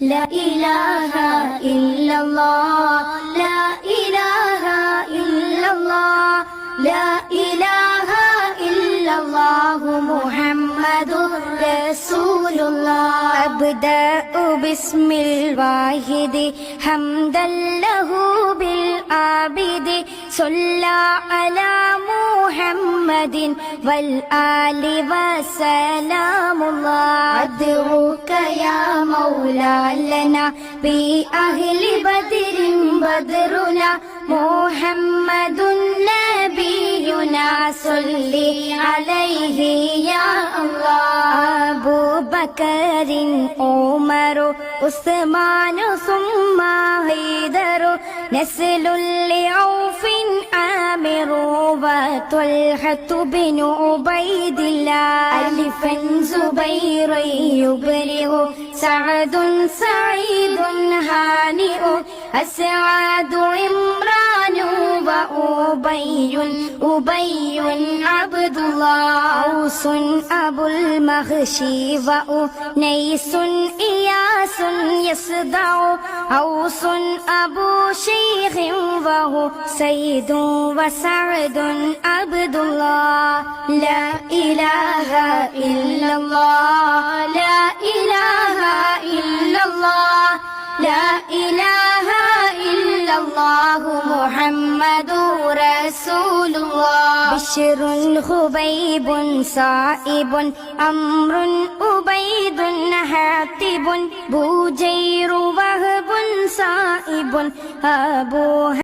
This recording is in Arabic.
لا إله إلا الله لا إله إلا الله لا إله إلا الله محمد رسول الله أبدأ باسم الواحد. حمدا له بالعابد. صلى على محمد والآل وسلام الله. أدعوك يا مولا لنا بأهل بدر بدرنا محمد نبينا. صل عليه يا الله. أبو بكر عمر عثمان ثم هيدر نسل لعوف وطلحة بن عبيد الله. ألفا زبير يبرئ سعد سعيد هانئ أسعد عمران وأبي أبي عبد الله. أوس أبو المغشي وأنيس إياس يصدع. أوس أبو شيخ وهو سيد وسعد عبد الله لا إله إلا الله. لا إله إلا الله. لا إله إلا الله محمد رسول الله بشر خبيب صائب أمر أبيد حاتب بوجير وهب صائب أبو